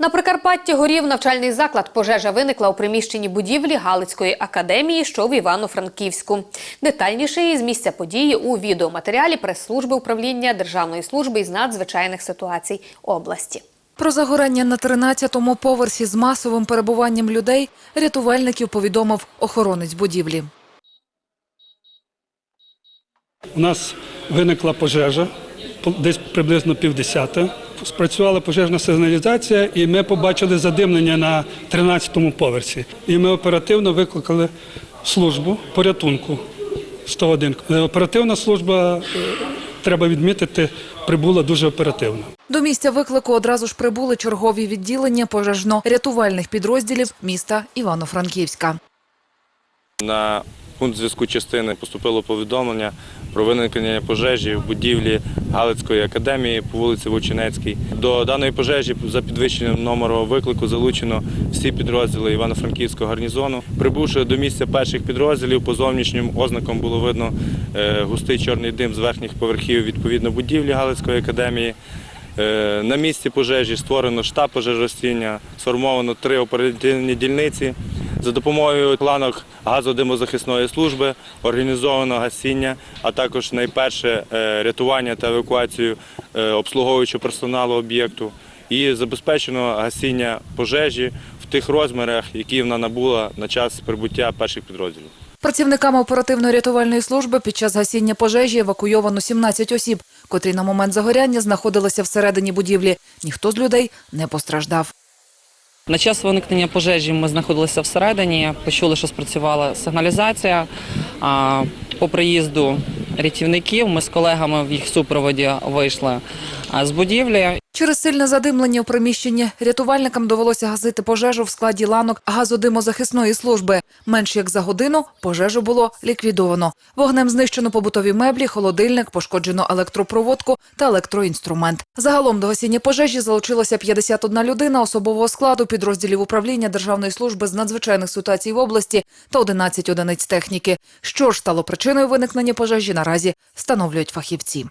На Прикарпатті горів навчальний заклад. Пожежа виникла у приміщенні будівлі Галицької академії, що в Івано-Франківську. Детальніше із місця події у відеоматеріалі прес-служби управління Державної служби із надзвичайних ситуацій області. Про загорання на 13-му поверсі з масовим перебуванням людей рятувальників повідомив охоронець будівлі. У нас виникла пожежа, по- десь приблизно півдесята. Спрацювала пожежна сигналізація, і ми побачили задимлення на 13-му поверсі. І ми оперативно викликали службу порятунку 101. Е, Оперативна служба, е, треба відмітити, прибула дуже оперативно. До місця виклику одразу ж прибули чергові відділення пожежно-рятувальних підрозділів міста Івано-Франківська. На пункт зв'язку частини поступило повідомлення про виникнення пожежі в будівлі Галицької академії по вулиці Вовчинецькій. До даної пожежі за підвищенням номеру виклику залучено всі підрозділи Івано-Франківського гарнізону. Прибувши до місця перших підрозділів, по зовнішнім ознакам було видно е, густий чорний дим з верхніх поверхів відповідно будівлі Галицької академії. Е, На місці пожежі створено штаб пожежостіння, сформовано три оперативні дільниці. За допомогою планок газодимозахисної служби організовано гасіння, а також найперше е, рятування та евакуацію е, обслуговуючого персоналу об'єкту. І забезпечено гасіння пожежі в тих розмірах, які вона набула на час прибуття перших підрозділів. Працівниками оперативно-рятувальної служби під час гасіння пожежі евакуйовано 17 осіб, котрі на момент загоряння знаходилися всередині будівлі. Ніхто з людей не постраждав. На час виникнення пожежі ми знаходилися всередині, почули, що спрацювала сигналізація. По приїзду рятівників ми з колегами в їх супроводі вийшли з будівлі. Через сильне задимлення у приміщенні рятувальникам довелося гасити пожежу в складі ланок газодимозахисної служби. Менш як за годину пожежу було ліквідовано. Вогнем знищено побутові меблі, холодильник, пошкоджено електропроводку та електроінструмент. Загалом до гасіння пожежі залучилося 51 людина особового складу підрозділів управління Державної служби з надзвичайних ситуацій в області та 11 одиниць техніки. Що ж стало причиною виникнення пожежі, наразі встановлюють фахівці.